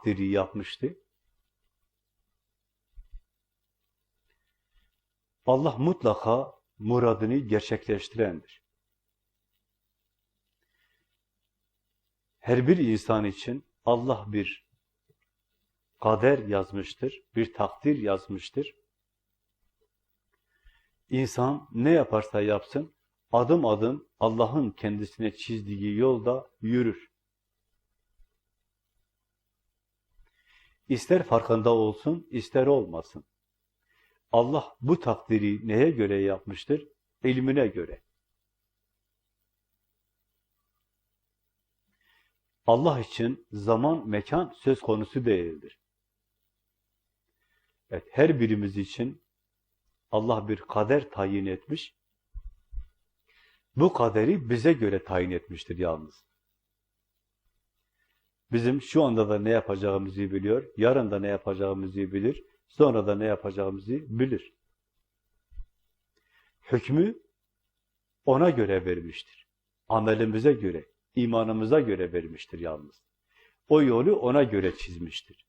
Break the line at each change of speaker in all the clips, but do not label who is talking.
takdiri yapmıştı. Allah mutlaka muradını gerçekleştirendir. Her bir insan için Allah bir kader yazmıştır, bir takdir yazmıştır. İnsan ne yaparsa yapsın, adım adım Allah'ın kendisine çizdiği yolda yürür. İster farkında olsun, ister olmasın. Allah bu takdiri neye göre yapmıştır? İlmine göre. Allah için zaman, mekan söz konusu değildir. Evet, her birimiz için Allah bir kader tayin etmiş. Bu kaderi bize göre tayin etmiştir yalnız. Bizim şu anda da ne yapacağımızı biliyor, yarın da ne yapacağımızı bilir, sonra da ne yapacağımızı bilir. Hükmü ona göre vermiştir. Amelimize göre, imanımıza göre vermiştir yalnız. O yolu ona göre çizmiştir.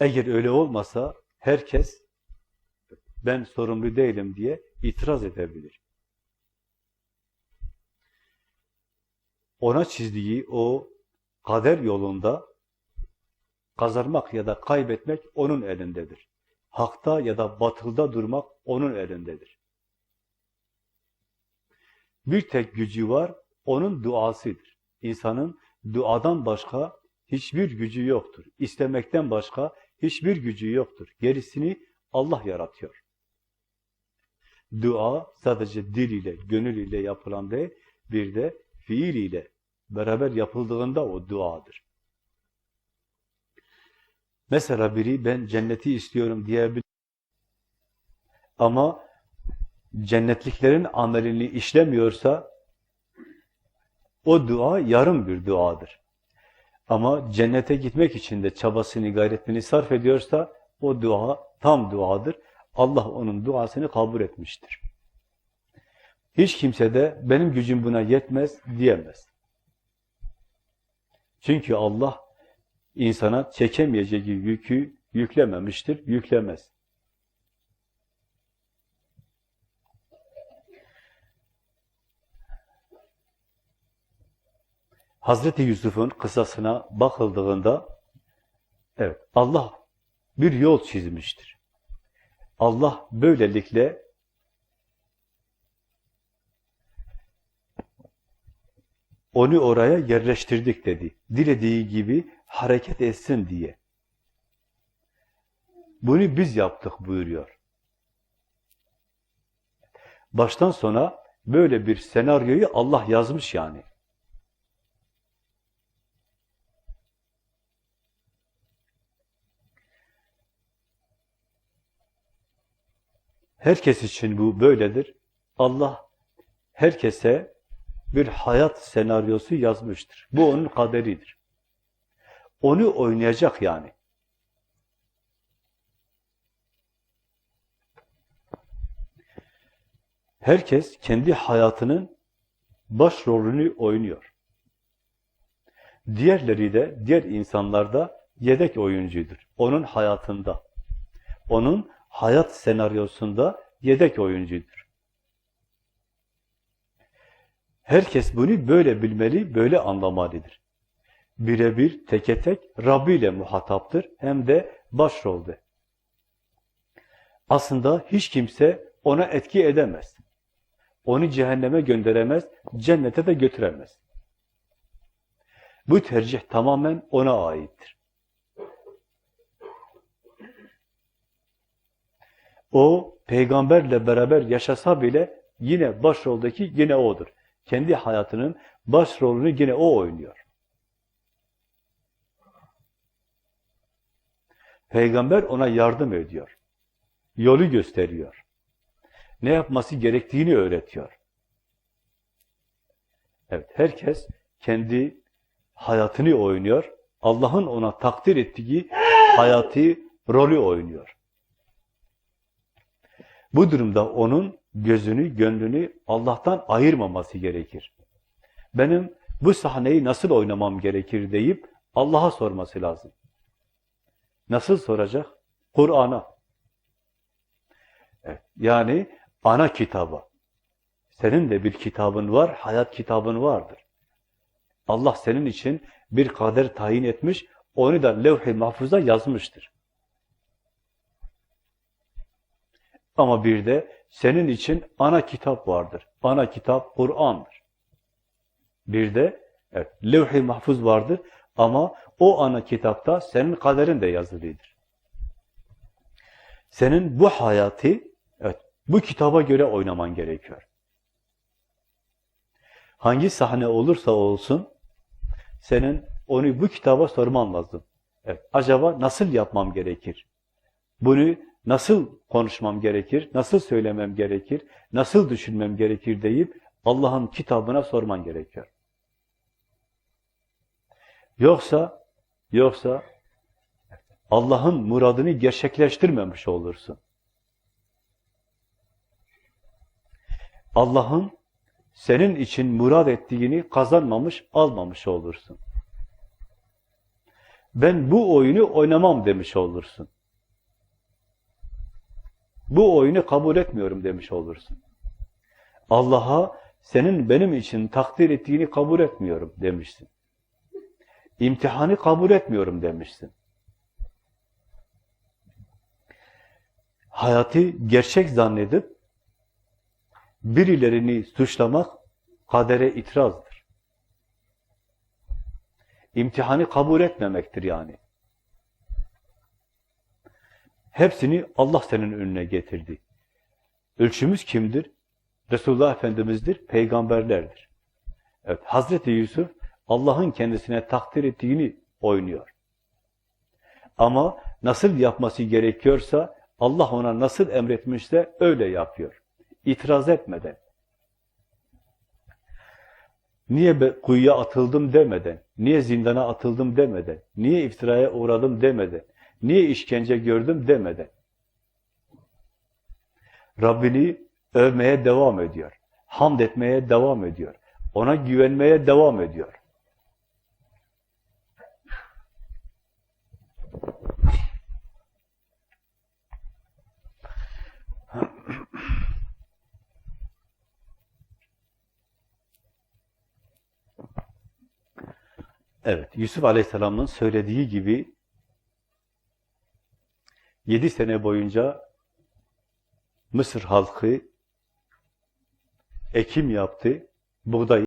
Eğer öyle olmasa herkes ben sorumlu değilim diye itiraz edebilir. Ona çizdiği o kader yolunda kazanmak ya da kaybetmek onun elindedir. Hakta ya da batılda durmak onun elindedir. Bir tek gücü var, onun duasıdır. İnsanın duadan başka hiçbir gücü yoktur. İstemekten başka hiçbir gücü yoktur. Gerisini Allah yaratıyor. Dua sadece dil ile, gönül ile yapılan değil, bir de fiil ile beraber yapıldığında o duadır. Mesela biri ben cenneti istiyorum diyebilir. Ama cennetliklerin amelini işlemiyorsa o dua yarım bir duadır. Ama cennete gitmek için de çabasını, gayretini sarf ediyorsa o dua tam duadır. Allah onun duasını kabul etmiştir. Hiç kimse de benim gücüm buna yetmez diyemez. Çünkü Allah insana çekemeyeceği yükü yüklememiştir, yüklemez. Hazreti Yusuf'un kısasına bakıldığında evet Allah bir yol çizmiştir. Allah böylelikle onu oraya yerleştirdik dedi. Dilediği gibi hareket etsin diye. Bunu biz yaptık buyuruyor. Baştan sona böyle bir senaryoyu Allah yazmış yani. Herkes için bu böyledir. Allah herkese bir hayat senaryosu yazmıştır. Bu onun kaderidir. Onu oynayacak yani. Herkes kendi hayatının başrolünü oynuyor. Diğerleri de, diğer insanlar da yedek oyuncudur. Onun hayatında. Onun hayat senaryosunda yedek oyuncudur. Herkes bunu böyle bilmeli, böyle anlamalıdır. Birebir, teke tek Rabbi ile muhataptır, hem de başrolde. Aslında hiç kimse ona etki edemez. Onu cehenneme gönderemez, cennete de götüremez. Bu tercih tamamen ona aittir. O peygamberle beraber yaşasa bile yine başroldeki yine odur. Kendi hayatının başrolünü yine o oynuyor. Peygamber ona yardım ediyor. Yolu gösteriyor. Ne yapması gerektiğini öğretiyor. Evet, herkes kendi hayatını oynuyor. Allah'ın ona takdir ettiği hayatı, rolü oynuyor. Bu durumda onun gözünü, gönlünü Allah'tan ayırmaması gerekir. Benim bu sahneyi nasıl oynamam gerekir deyip Allah'a sorması lazım. Nasıl soracak? Kur'an'a. Evet, yani ana kitaba. Senin de bir kitabın var, hayat kitabın vardır. Allah senin için bir kader tayin etmiş, onu da levh-i mahfuza yazmıştır. Ama bir de senin için ana kitap vardır. Ana kitap Kur'an'dır. Bir de evet, levh-i mahfuz vardır ama o ana kitapta senin kaderin de yazılıdır. Senin bu hayatı evet, bu kitaba göre oynaman gerekiyor. Hangi sahne olursa olsun senin onu bu kitaba sorman lazım. Evet, acaba nasıl yapmam gerekir? Bunu nasıl konuşmam gerekir? Nasıl söylemem gerekir? Nasıl düşünmem gerekir deyip Allah'ın kitabına sorman gerekiyor. Yoksa yoksa Allah'ın muradını gerçekleştirmemiş olursun. Allah'ın senin için murad ettiğini kazanmamış, almamış olursun. Ben bu oyunu oynamam demiş olursun. Bu oyunu kabul etmiyorum demiş olursun. Allah'a senin benim için takdir ettiğini kabul etmiyorum demişsin. İmtihanı kabul etmiyorum demişsin. Hayatı gerçek zannedip birilerini suçlamak kadere itirazdır. İmtihanı kabul etmemektir yani. Hepsini Allah senin önüne getirdi. Ölçümüz kimdir? Resulullah Efendimiz'dir, peygamberlerdir. Evet, Hazreti Yusuf Allah'ın kendisine takdir ettiğini oynuyor. Ama nasıl yapması gerekiyorsa Allah ona nasıl emretmişse öyle yapıyor. İtiraz etmeden. Niye kuyuya atıldım demeden, niye zindana atıldım demeden, niye iftiraya uğradım demeden, niye işkence gördüm demeden. Rabbini övmeye devam ediyor. Hamd etmeye devam ediyor. Ona güvenmeye devam ediyor. Evet, Yusuf Aleyhisselam'ın söylediği gibi yedi sene boyunca Mısır halkı ekim yaptı, buğday